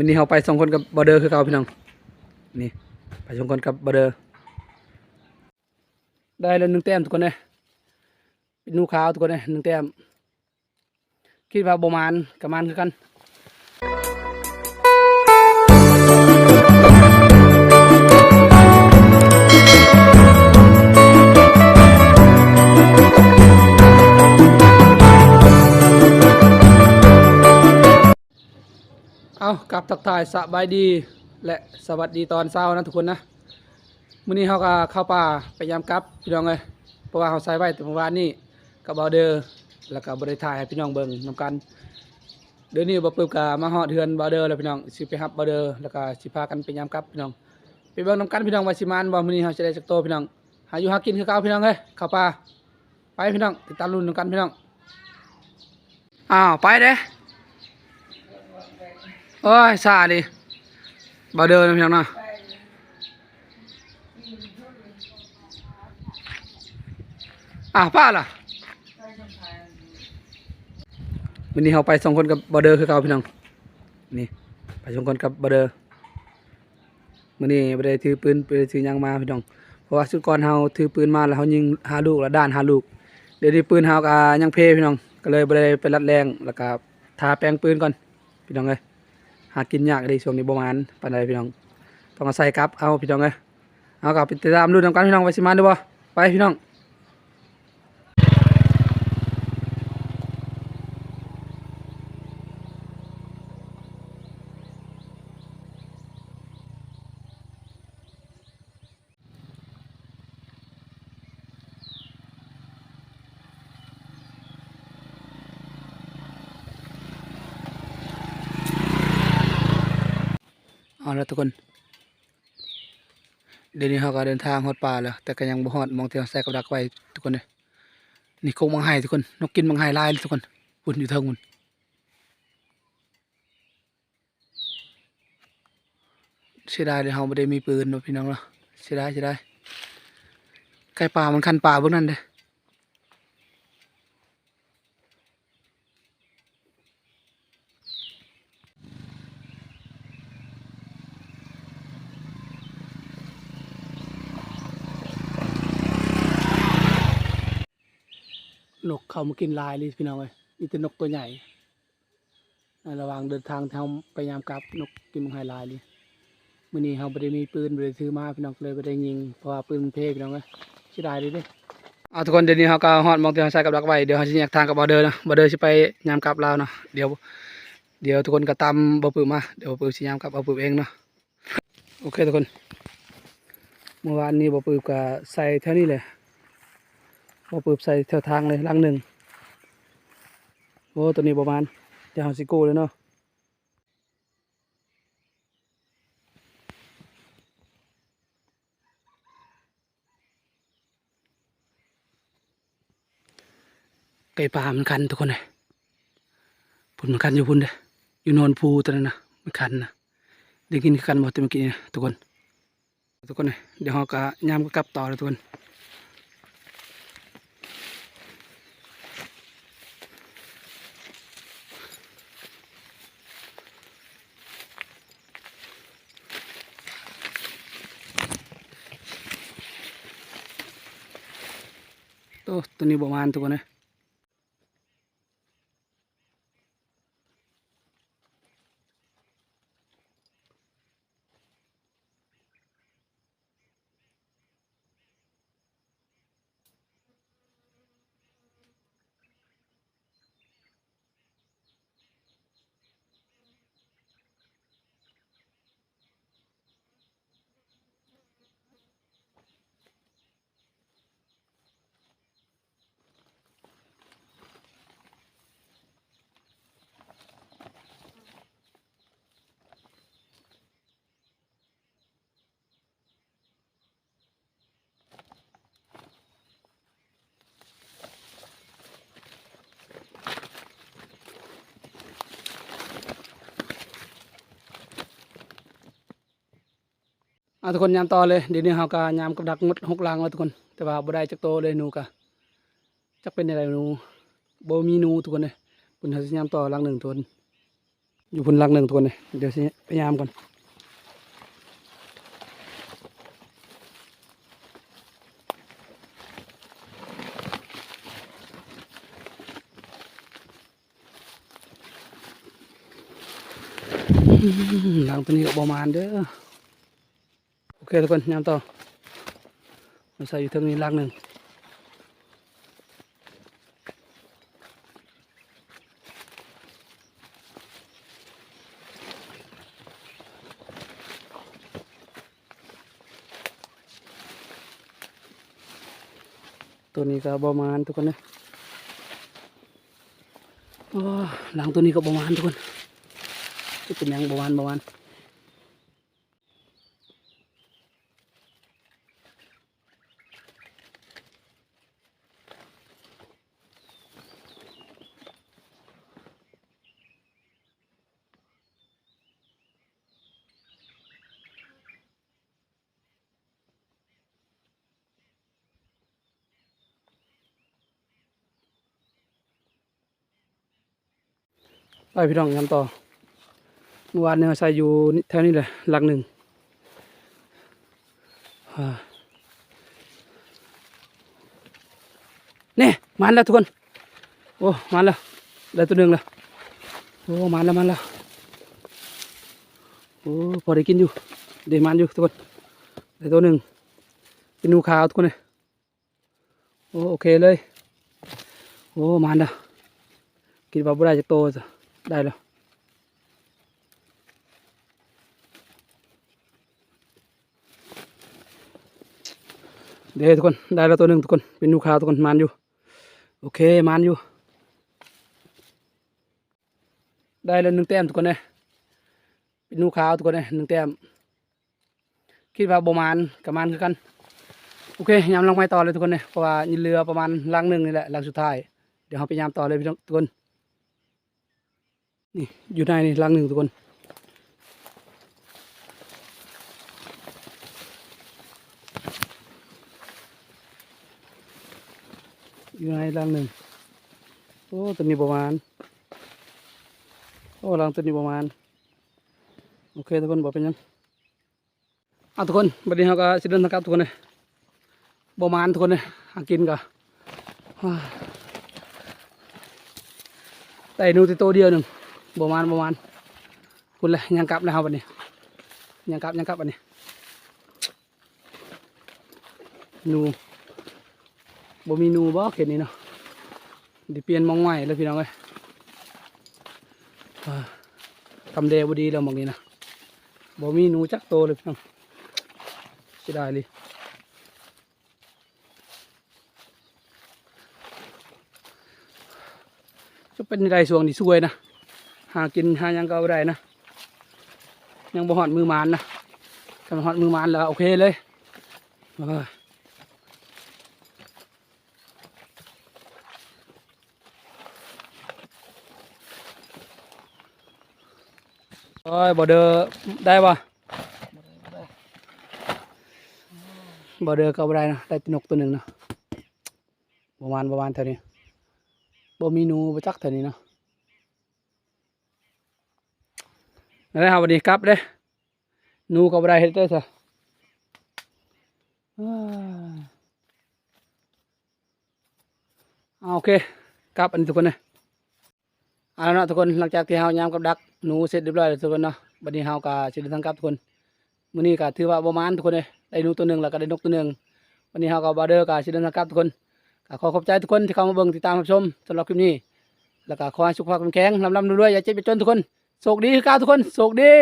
วันนี้เราไปสองคนกับบอเดอร์คือเก่าพี่น้องนี่ไปสองคนกับบอเดอร์ได้แล้วหนึ่งแต้มทุกคนเลยนูขาวทุกคนเลยหนึ่งแต้มคิดว่าประมาณกับมันคือกัน ทักทายสบายดีและสวัสดีตอนเช้านะทุกคนนะมื้อนี้เขาก็เข้าป่าไปยามกลับพี่น้องเลยเพราะว่าเขาใส่ไว้แต่เมื่อวานนี้กับบอเดอร์แล้วก็บริถ่ายให้พี่น้องเบิ่งนำกัน เดี๋ยวนี้บ่ปึ๊บก็มาฮอดเฮือนบอเดอร์แล้วพี่น้องสิไปรับบอเดอร์แล้วก็สิพากันไปยามกลับพี่น้องไปเบิ่งนำกันพี่น้องว่าสิมานบ่มื้อนี้เขาจะได้จักโตพี่น้องหาอยู่หากินคือเก่าพี่น้องเอ้ยเข้าป่าไปพี่น้องติดตามลุ้นนำกันพี่น้องอ้าวไปเด้ โอ้ยซาดิบ่เดินนะพี่น้องนาะอะป้าล่ะวันนี้เราไปสองคนกับบอเดอร์คือเก่าพี่น้องนี่ไปสองคนกับบอเดอร์วันนี้บ่ได้ถือปืนบ่ได้ถือยังมาพี่น้องเพราะว่าสุดก่อนเฮาถือปืนมาแล้วเฮายิงหาลูกแล้วด้านหาลูก เดี๋ยวนี้ปืนเฮาก็ยังเพพี่น้องก็เลยบ่ได้ไปรัดแรงแล้วก็ทาแปลงปืนก่อนพี่น้องเอ้ย หากินยากเลยช่วงนี้ประมาณปานใดพี่น้อง ต้องอาใส่กลับเอาพี่น้องเลยเอากลับไปติดตามดูนำกันพี่น้องไปสิมาดูบ่ไปพี่น้อง เอาละทุกคน เดี๋ยวนี้เขาก็เดินทางฮอดป่าแล้ว แต่ก็ยังบ่ฮอดมองเที่เราใส่กับดักไว้ทุกคนเลยนี่โคงมังไห้ทุกคน นกกินมังไห้ลายทุกคนหุ่นอยู่เทิงหุ่นเสียดายเลยเขาไม่ได้มีปืนเนาะพี่น้องเนาะเสียดายเสียดายไก่ป่ามันคันป่าพวกนั้นเด้ นกเขามากินลายเลยพี่น้องเลยมีแต่นกตัวใหญ่ระหว่างเดินทางทางไปยามกลับนกกินมังไฮลายเลยมื่อนี้เขาไม่ได้มีปืนไม่ได้ซื้อมาพี่น้องเลยไม่ได้ยิงเพราะว่าปืนเพพี่น้องเลยเสียดายเลยด้เอาทุกคนเดี๋ยวนี้เขาก็ฮอดมองที่เขาใส่กับดักไว้เดี๋ยวเขาจะแยกทางกับบอเดอร์นะบอเดอร์จะไปยามกลับลาเนาะเดี๋ยวเดี๋ยวทุกคนก็ตามบอปืนมาเดี๋ยวบอปืนจะยามกลับเอาปืนเองเนาะโอเคทุกคนเมื่อวานนี้บอปืนก็ใส่เท่านี้เลย พอปืบใส่แถวทางเลยลังหนึ่งโอ้ตัวนี้ประมาณจะหาซิโก้เลยเนาะไก่ป่ามันคันทุกคนเลยพุ่นมันคันอยู่พุ่นเด้อยู่นอนภูตัวนั้นนะมันคันนะได้กินคือกันหมดแต่เมื่อกี้นะทุกคน ทุกคนเลยเดี๋ยวเราก็ยามก็กลับต่อเลยทุกคน ตัวตัวนี้ประมาณตัวนะ เอาทุกคนยามต่อเลยเดี๋ยวนี้เราก็ยามกับดักงดหกลางแล้วทุกคน แต่ว่าบ่ได้จักโตเลยหนูกะจักเป็นอะไรหนูบ่มีหนูทุกคนเลยปุ่นเขาสิยามต่อลังหนึ่งทุกคนอยู่พุ่นลังหนึ่งทุกคนเลยเดี๋ยวสิพยายามก่อนหลังตัวนี้ก็ประมาณเด้อ เคทุกคนยามต่อมาใส่อยู่เทางนี้ลังหนึ่งตัวนี้ก็ประมาณทุกคนนะโอ้หลังตัวนี้ก็ประมาณทุกคนจะเป็นยังประมาณประมาณ ไปพี่น้องกันต่อเมื่อวานเนี่ยใส่อยู่แถวนี้เลยหลังหนึ่งนี่มันแล้วทุกคน โอ้มันแล้วได้ตัวหนึ่งแล้วโอ้มันแล้วมันแล้วโอ้พอได้กินอยู่ได้มันอยู่ทุกคนได้ตัวหนึ่งเป็นนูขาวทุกคนเลยโอ้โอเคเลย โอ้มันแล้วกินปลาบุได้จากโตจ้ะ ได้แล้วเดี๋ยวทุกคน ได้แล้วตัวหนึ่งทุกคน เป็นนูขาทุกคนมันอยู่ โอเคมันอยู่ ได้แล้วหนึ่งแต้มทุกคนเลยเป็นนูขาทุกคนเลยหนึ่งแต้ม คิดว่าประมาณกับมันคือกัน โอเคยามลงไม้ต่อเลยทุกคนเลยเพราะว่ายินเรือประมาณลังหนึ่งนี่แหละลังสุดท้าย เดี๋ยวเราไปยามต่อเลยพี่ทุกคน นี่อยู่ในนี่ลังหนึ่งทุกคนอยู่ในลังหนึ่งโอ้ตัวนี้ประมาณโอ้ลังตัวนี้ประมาณโอเคทุกคนบอกเป็นยังอะทุกคนบัดนี้เราก็สิเดินทางกลับทุกคนเลยประมาณทุกคนเลยหากินกันแต่นูติโตวเดียวหนึ่ง ประมาณประมาณคุณเลยยังกลับแล้วครับวันนี้ยังกลับยังกลับวันนี้หนูบ่มีหนูบ่เขตนี้เนาะดิเปลี่ยนมองใหม่แล้วพี่น้องเอ้ยทำเดบดีแล้วหมองนี้นะบ่มีหนูจักโตเลยพี่น้องเสียดายเลยจะเป็นไรส่วงนี่สวยนะากินหายังก็เอาได้นะ ยังบ่หอดมือมานนะถ้ามันหอดมือมานแล้วโอเคเลยโอ้ยบ่เดอได้ปะบ่เดอก็บ่ได้นะได้แตนกตัวหนึ่งนะประมาณประมาณเท่านี้บ่มีนูประจักเท่านี้เนาะ นั่นแหละครับสวัสดีครับเด้นูกับอะไรเฮ็ดได้ซะอ่าเอาโอเคครับอันนี้ทุกคนนะเอาละนะทุกคนหลังจากที่เฮายามกับดักหนูเสร็จเรียบร้อยแล้วทุกคนเนาะบัดนี้เฮาก็สิเดินทางกลับทุกคนมื้อนี้ก็ถือว่าประมาณทุกคนเลยได้หนูตัวหนึงแล้วก็ได้นกตัวหนึงวันนี้เฮาก็บาเดอร์ก็สิเดินทางกลับทุกคนก็ขอขอบใจทุกคนที่เข้ามาเบิ่งติดตามรับชมสำหรับคลิปนี้แล้วก็ขอให้สุขภาพแข็งแรงลำลำรวยๆอย่าเจ็บอย่าจนทุกคน โชคดีคือเก้าทุกคนโชคดี